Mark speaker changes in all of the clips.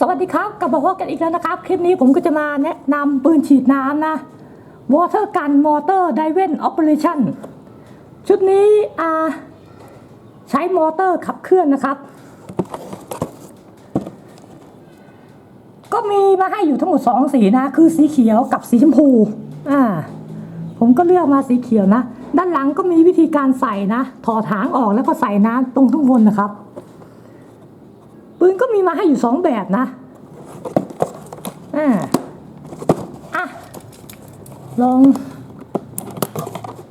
Speaker 1: สวัสดีครับกลับมาพบกันอีกแล้วนะครับ คลิปนี้ผมก็จะมาแนะนำปืนฉีดน้ำนะ Water Gun Motor Driven Operation ชุดนี้อ่าใช้มอเตอร์ขับเคลื่อนนะครับ ก็มีมาให้อยู่ทั้งหมด 2 สีนะ คือสีเขียวกับสีชมพูอ่าผมก็เลือกมาสีเขียวนะ ด้านหลังก็มีวิธีการใส่นะ ถอดหางออกแล้วก็ใส่น้ำตรงทุกบนนะครับ ปืนก็มีมาให้อยู่สองแบบนะอ่าอะลอง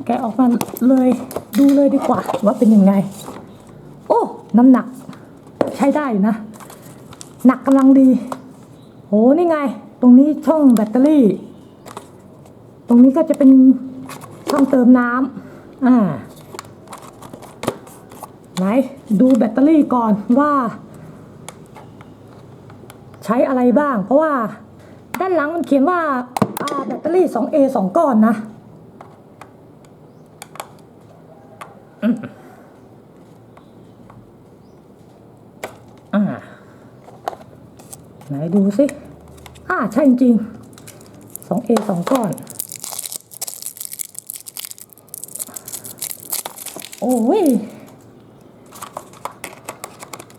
Speaker 1: แกะออกมาเลยดูเลยดีกว่าว่าเป็นยังไง โอ้ น้ำหนักใช้ได้นะ หนักกำลังดีโหนี่ไง ตรงนี้ช่องแบตเตอรี่ ตรงนี้ก็จะเป็นช่องเติมน้ำอ่าไหนดูแบตเตอรี่ก่อนว่า ใช้อะไรบ้าง เพราะว่าด้านหลังมันเขียนว่าแบตเตอรี่ 2A 2 ก้อนนะอ่าไหนดูสิอ่าใช่จริง 2A 2 ก้อน โอ้ย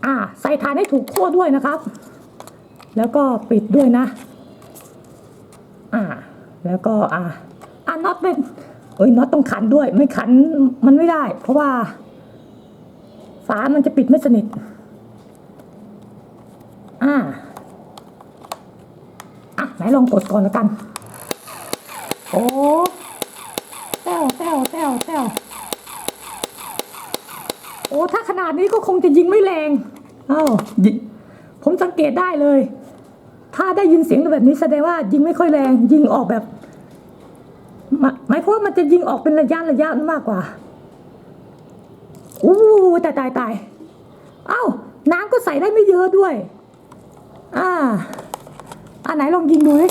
Speaker 1: อ่าใส่ฐานให้ถูกขั้วด้วยนะครับ แล้วก็ปิดด้วยนะ อ่า แล้วก็อ่าอ่าน็อตเป็นเอ้ยน็อตต้องขันด้วย ไม่ขันมันไม่ได้ เพราะว่า ฝามันจะปิดไม่สนิท อ่า อะไหนลองกดก่อนแล้วกัน โอ้แต้วแต้วแต้วแต้วโอ้ถ้าขนาดนี้ก็คงจะยิงไม่แรงอ้าวผมสังเกตได้เลย ได้ยินเสียงแบบนี้แสดงว่ายิงไม่ค่อยแรงยิงออกแบบหมายความว่ามันจะยิงออกเป็นระยะระยะมากกว่าอู้ตายตายตายเอ้าน้ำก็ใส่ได้ไม่เยอะด้วย อ่า อันไหนลองยิงดูดิ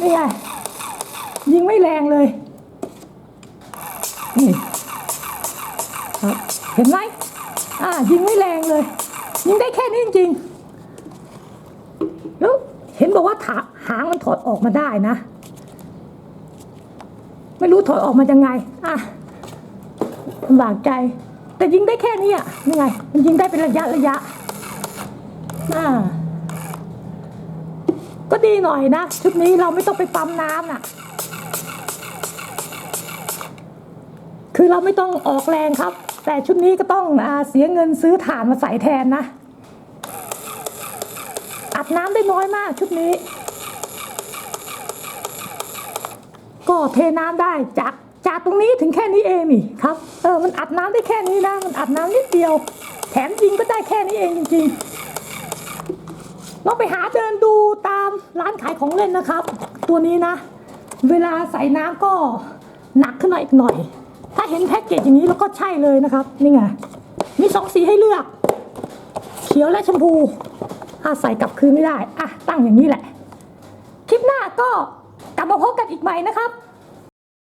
Speaker 1: นี่ไงยิงไม่แรงเลยนี่เห็นไหมอ่ายิงไม่แรงเลย ยิงได้แค่นี้จริงๆ แล้วเห็นบอกว่าถาหางมันถอดออกมาได้นะ ไม่รู้ถอดออกมายังไง อะลำบากใจ แต่ยิงได้แค่นี้อะนี่ไง มันยิงได้เป็นระยะระยะอ่าก็ดีหน่อยนะ ชุดนี้เราไม่ต้องไปปั๊มน้ำน่ะ คือเราไม่ต้องออกแรงครับ แต่ชุดนี้ก็ต้องอเสียเงินซื้อถ่านมาใส่แทนนะ ดน้ำได้น้อยมากชุดนี้ ก็เทน้ำได้จากจากตรงนี้ถึงแค่นี้เองนี่ครับเออมันอัดน้ำได้แค่นี้นะมันอัดน้ำนิดเดียว แถมยิงก็ได้แค่นี้เองจริงๆเราไปหาเดินดูตามร้านขายของเล่นนะครับ ตัวนี้นะ เวลาใส่น้ำก็หนักขึ้นมาอีกหน่อย ถ้าเห็นแพ็กเกจอย่างนี้แล้วก็ใช่เลยนะครับนี่ไงมีสองสีให้เลือก เขียวและชมพู อาใส่กลับคืนไม่ได้อะตั้งอย่างนี้แหละ คลิปหน้าก็กลับมาพบกันอีกใหม่นะครับ